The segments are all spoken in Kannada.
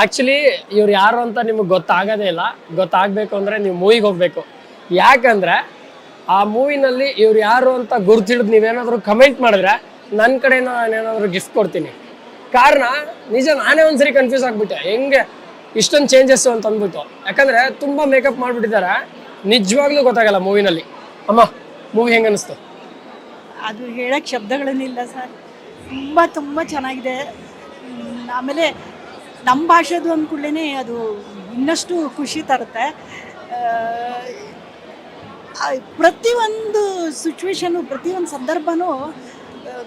ಆಕ್ಚುಲಿ ಇವ್ರು ಯಾರು ಅಂತ ನಿಮಗೆ ಗೊತ್ತಾಗೋದೇ ಇಲ್ಲ. ಗೊತ್ತಾಗಬೇಕು ಅಂದರೆ ನೀವು ಮೂವಿಗೆ ಹೋಗಬೇಕು. ಯಾಕಂದರೆ ಆ ಮೂವಿನಲ್ಲಿ ಇವ್ರು ಯಾರು ಅಂತ ಗುರುತಿಡಿದು ನೀವೇನಾದರೂ ಕಮೆಂಟ್ ಮಾಡಿದ್ರೆ ನನ್ನ ಕಡೆಯಿಂದ ನಾನೇನಾದರೂ ಗಿಫ್ಟ್ ಕೊಡ್ತೀನಿ. ಕಾರಣ, ನಿಜ ನಾನೇ ಒಂದ್ಸರಿ ಕನ್ಫ್ಯೂಸ್ ಆಗ್ಬಿಟ್ಟೆ. ಹೆಂಗೆ ಇಷ್ಟೊಂದು ಚೇಂಜಸ್ಸು ಅಂತ ಅಂದ್ಬಿಟ್ಟು. ಯಾಕಂದ್ರೆ ತುಂಬ ಮೇಕಪ್ ಮಾಡಿಬಿಟ್ಟಿದ್ದಾರೆ. ನಿಜವಾಗ್ಲೂ ಗೊತ್ತಾಗಲ್ಲ ಮೂವಿನಲ್ಲಿ. ಅಮ್ಮ, ಮೂವಿ ಹೆಂಗೆ ಅನಿಸ್ತು? ಅದು ಹೇಳಕ್ಕೆ ಶಬ್ದಗಳೇನಿಲ್ಲ ಸರ್. ತುಂಬ ತುಂಬ ಚೆನ್ನಾಗಿದೆ. ಆಮೇಲೆ ನಮ್ಮ ಭಾಷೆದು ಅಂದ್ಕೂಡ್ಲೇ ಅದು ಇನ್ನಷ್ಟು ಖುಷಿ ತರುತ್ತೆ. ಪ್ರತಿಯೊಂದು ಸಿಚುವೇಶನು ಪ್ರತಿಯೊಂದು ಸಂದರ್ಭನೂ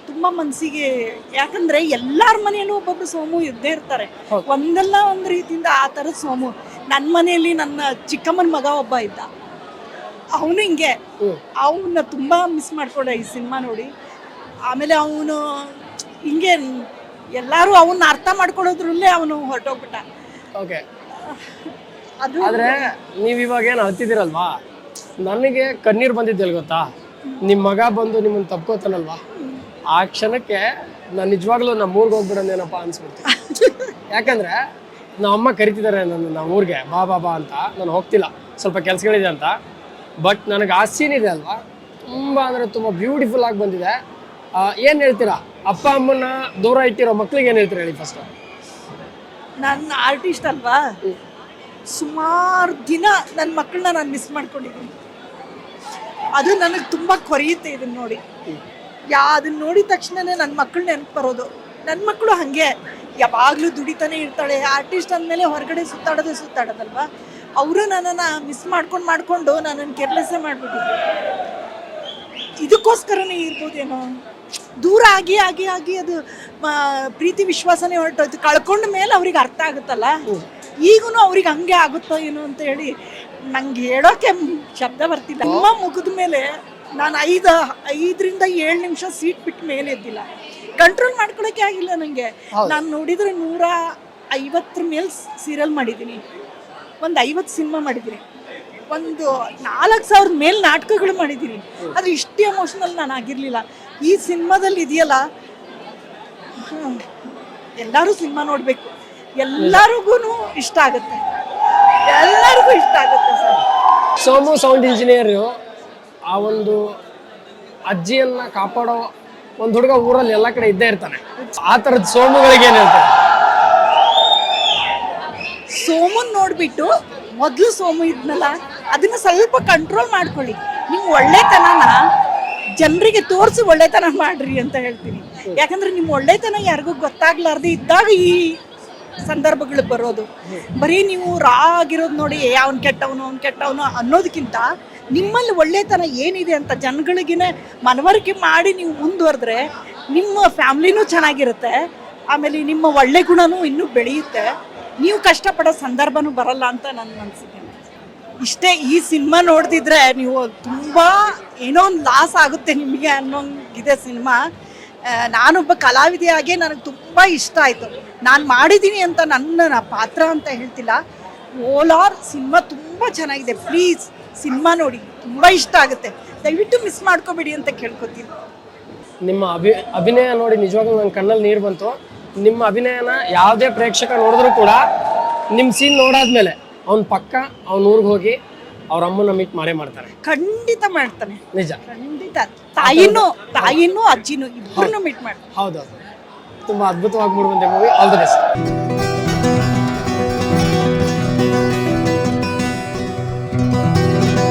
ತುಂಬ ಮನಸ್ಸಿಗೆ ಯಾಕಂದ್ರೆ ಎಲ್ಲರ ಮನೆಯಲ್ಲೂ ಒಬ್ಬೊಬ್ಬರು ಸೋಮು ಇದ್ದೇ ಇರ್ತಾರೆ. ಒಂದಲ್ಲ ಒಂದು ರೀತಿಯಿಂದ ಆ ಥರದ ಸೋಮು. ನನ್ನ ಮನೆಯಲ್ಲಿ ನನ್ನ ಚಿಕ್ಕಮ್ಮನ ಮಗ ಒಬ್ಬ ಇದ್ದ. ಅವನು ಹಿಂಗೆ. ಅವನ್ನ ತುಂಬ ಮಿಸ್ ಮಾಡ್ಕೊಂಡೆ ಈ ಸಿನಿಮಾ ನೋಡಿ. ಆಮೇಲೆ ಅವನು ಹಿಂಗೆ ಎಲ್ಲರೂ ಅವನ್ನ ಅರ್ಥ ಮಾಡ್ಕೊಳ್ಳೋದ್ರಲ್ಲೇ ಅವನು ಹೊರಟೋಗ್ಬಿಟ್ಟ. ಓಕೆ ಅದು ಆದ್ರೆ ನೀವು ಇವಾಗ ಏನು ಹತ್ತಿದಿರಲ್ವಾ ನನಗೆ ಕಣ್ಣೀರ್ ಬಂದಿದ್ದಿಲ್ಲ ಗೊತ್ತಾ? ನಿಮ್ಮ ಮಗ ಬಂದು ನಿಮ್ಮನ್ನ ತಪ್ಕೋತಾನಲ್ವಾ? ಆ ಕ್ಷಣಕ್ಕೆ ನಾನು ನಿಜವಾಗ್ಲೂ ನಮ್ಮ ಊರಿಗೆ ಹೋಗ್ಬಿಡೋದೇನಪ್ಪ ಅನ್ಸ್ಬಿಡ್ತು. ಯಾಕಂದ್ರೆ ನಮ್ಮ ಅಮ್ಮ ಕರಿತಿದ್ದಾರೆ ನನ್ನ ನಮ್ಮ ಊರಿಗೆ ಬಾ ಬಾ ಬಾ ಅಂತ. ನಾನು ಹೋಗ್ತಿಲ್ಲ. ಸ್ವಲ್ಪ ಕೆಲ್ಸಗಳಿದೆ ಅಂತ. ಬಟ್ ನನಗೆ ಆ ಸೀನ್ ಇದೆ ಅಲ್ವಾ? ತುಂಬ ಅಂದರೆ ತುಂಬ ಬ್ಯೂಟಿಫುಲ್ ಆಗಿ ಬಂದಿದೆ. ಏನ್ ಹೇಳ್ತೀರಾ? ಅಪ್ಪ ಅಮ್ಮನ ದೂರ ಇಟ್ಟಿರೋ ಮಕ್ಳಿಗೆ ಏನು ಹೇಳ್ತೀರಾ ಹೇಳಿ ಫಸ್ಟ್ ನನ್ನ ಆರ್ಟಿಸ್ಟ್ ಅಲ್ವಾ? ಸುಮಾರು ದಿನ ನನ್ನ ಮಕ್ಕಳನ್ನ ನಾನು ಮಿಸ್ ಮಾಡ್ಕೊಂಡಿದ್ದೀನಿ. ಅದು ನನಗೆ ತುಂಬ ಕೊರೆಯುತ್ತೆ ಇದನ್ನ ನೋಡಿ. ಯಾ ಅದನ್ನ ನೋಡಿದ ತಕ್ಷಣನೇ ನನ್ನ ಮಕ್ಕಳು ನೆನಪು ಬರೋದು. ನನ್ನ ಮಕ್ಕಳು ಹಾಗೆ. ಯಾವಾಗಲೂ ದುಡಿತಾನೆ ಇರ್ತಾಳೆ. ಆರ್ಟಿಸ್ಟ್ ಅಂದಮೇಲೆ ಹೊರಗಡೆ ಸುತ್ತಾಡೋದೇ ಸುತ್ತಾಡೋದಲ್ವಾ? ಅವರು ನನ್ನನ್ನು ಮಿಸ್ ಮಾಡ್ಕೊಂಡು ಮಾಡಿಕೊಂಡು ನನ್ನನ್ನು ಕೆರ್ಲೆಸ್ಸೇ ಮಾಡಿಬಿಟ್ಟಿದ್ರು. ಇದಕ್ಕೋಸ್ಕರನೇ ಇರ್ಬೋದೇನೋ ದೂರ ಆಗಿ ಆಗಿ ಆಗಿ ಅದು ಪ್ರೀತಿ ವಿಶ್ವಾಸನೇ ಹೊರಟೋಯ್ತು ಕಳ್ಕೊಂಡ ಮೇಲೆ ಅವ್ರಿಗೆ ಅರ್ಥ ಆಗುತ್ತಲ್ಲ? ಈಗೂ ಅವ್ರಿಗೆ ಹಂಗೆ ಆಗುತ್ತೋ ಏನೋ ಅಂತ ಹೇಳಿ ನಂಗೆ ಹೇಳೋಕೆ ಶಬ್ದ ಬರ್ತಿಲ್ಲ. ಅಮ್ಮ ಮುಗಿದ ಮೇಲೆ ನಾನು ಐದು ಐದರಿಂದ ಏಳು ನಿಮಿಷ ಸೀಟ್ ಬಿಟ್ಟು ಮೇಲೆ ಎದ್ದಿಲ್ಲ. ಕಂಟ್ರೋಲ್ ಮಾಡ್ಕೊಳಕ್ಕೆ ಆಗಿಲ್ಲ ನನಗೆ ನಾನು ನೋಡಿದರೆ ನೂರ ಐವತ್ತರ ಮೇಲೆ ಸೀರಿಯಲ್ ಮಾಡಿದ್ದೀನಿ. ಒಂದು ಐವತ್ತು ಸಿನಿಮಾ ಮಾಡಿದ್ದೀನಿ. ಒಂದು ನಾಲ್ಕು ಸಾವಿರದ ಮೇಲೆ ನಾಟಕಗಳು ಮಾಡಿದ್ದೀನಿ. ಆದರೆ ಇಷ್ಟು ಎಮೋಷ್ನಲ್ ನಾನು ಆಗಿರಲಿಲ್ಲ. ಈ ಸಿನಿಮಾದಲ್ಲಿ ಇದೆಯಲ್ಲ? ಎಲ್ಲರೂ ಸಿನಿಮಾ ನೋಡಬೇಕು. ಎಲ್ಲರಿಗೂ ಇಷ್ಟ ಆಗುತ್ತೆ. ಎಲ್ಲರಿಗೂ ಇಷ್ಟ ಆಗುತ್ತೆ ಸರ್. ಸೋಮು ಸೌಂಡ್ ಇಂಜಿನಿಯರ್ ಆ ಒಂದು ಅಜ್ಜಿಯನ್ನ ಕಾಪಾಡೋ ಒಂದು ಹುಡುಗ ಊರಲ್ಲಿ ಎಲ್ಲ ಕಡೆ ಇದ್ದೇ ಇರ್ತಾನೆ. ಆ ಥರದ ಸೋಮುಗಳಿಗೆ ಏನು ಹೇಳ್ತಾರೆ? ಸೋಮನ್ ನೋಡ್ಬಿಟ್ಟು ಮೊದಲು ಸೋಮು ಇದ್ನಲ್ಲ ಅದನ್ನ ಸ್ವಲ್ಪ ಕಂಟ್ರೋಲ್ ಮಾಡ್ಕೊಳ್ಳಿ. ನಿಮ್ಮ ಒಳ್ಳೆತನನ ಜನರಿಗೆ ತೋರಿಸಿ ಒಳ್ಳೆತನ ಮಾಡ್ರಿ ಅಂತ ಹೇಳ್ತೀನಿ. ಯಾಕಂದ್ರೆ ನಿಮ್ಮ ಒಳ್ಳೆತನ ಯಾರಿಗೂ ಗೊತ್ತಾಗ್ಲಾರ್ದೆ ಇದ್ದಾಗ ಈ ಸಂದರ್ಭಗಳು ಬರೋದು. ಬರೀ ನೀವು ರಾ ಆಗಿರೋದು ನೋಡಿ ಅವ್ನು ಕೆಟ್ಟವನು ಅವ್ನು ಕೆಟ್ಟವನು ಅನ್ನೋದಕ್ಕಿಂತ ನಿಮ್ಮಲ್ಲಿ ಒಳ್ಳೆತನ ಏನಿದೆ ಅಂತ ಜನಗಳಿಗಿನ ಮನವರಿಕೆ ಮಾಡಿ ನೀವು ಮುಂದುವರೆದ್ರೆ ನಿಮ್ಮ ಫ್ಯಾಮ್ಲಿನೂ ಚೆನ್ನಾಗಿರುತ್ತೆ. ಆಮೇಲೆ ನಿಮ್ಮ ಒಳ್ಳೆ ಗುಣನೂ ಇನ್ನೂ ಬೆಳೆಯುತ್ತೆ. ನೀವು ಕಷ್ಟಪಡೋ ಸಂದರ್ಭನೂ ಬರಲ್ಲ ಅಂತ ನನ್ನ ಅನಿಸಿಕೆ. ಇಷ್ಟೇ ಈ ಸಿನಿಮಾ ನೋಡ್ತಿದ್ರೆ ನೀವು ತುಂಬ ಏನೋ ಒಂದು ಲಾಸ್ ಆಗುತ್ತೆ ನಿಮಗೆ ಅನ್ನೋಂಗಿದೆ ಸಿನಿಮಾ. ನಾನೊಬ್ಬ ಕಲಾವಿದೆಯಾಗೆ ನನಗೆ ತುಂಬ ಇಷ್ಟ ಆಯಿತು. ನಾನು ಮಾಡಿದ್ದೀನಿ ಅಂತ ನನ್ನ ಪಾತ್ರ ಅಂತ ಹೇಳ್ತಿಲ್ಲ. ಓಲಾರ್ ಸಿನಿಮಾ ತುಂಬ ಚೆನ್ನಾಗಿದೆ. ಪ್ಲೀಸ್ ಸಿನಿಮಾ ನೋಡಿ. ತುಂಬ ಇಷ್ಟ ಆಗುತ್ತೆ. ದಯವಿಟ್ಟು ಮಿಸ್ ಮಾಡ್ಕೋಬೇಡಿ ಅಂತ ಕೇಳ್ಕೊತೀನಿ. ನಿಮ್ಮ ಅಭಿ, ಅಭಿನಯ ನೋಡಿ ನಿಜವಾಗ್ಲೂ ನನ್ನ ಕಣ್ಣಲ್ಲಿ ನೀರು ಬಂತು. ನಿಮ್ಮ ಅಭಿನಯನ ಯಾವುದೇ ಪ್ರೇಕ್ಷಕ ನೋಡಿದ್ರು ಕೂಡ ನಿಮ್ಮ ಸೀನ್ ನೋಡಾದ್ಮೇಲೆ ಅವ್ನ ಪಕ್ಕ ಅವ್ನ ಊರಿಗೆ ಹೋಗಿ ಅವ್ರ ಅಮ್ಮನ ಮೀಟ್ ಮಾಡೇ ಮಾಡ್ತಾರೆ. ಖಂಡಿತ ಮಾಡ್ತಾನೆ. ನಿಜ. ಖಂಡಿತ. ತಾಯಿನೂ ತಾಯಿನೂ ಅಜ್ಜಿನೂ ಇಬ್ಬರನ್ನೂ ಮೀಟ್ ಮಾಡ್ತಾನೆ ಹೌದೌದು ತುಂಬ ಅದ್ಭುತವಾಗಿ ಮೂಡಿ ಬಂದೆ ಮೂವಿ ಆಲ್ ದ ಬೆಸ್ಟ್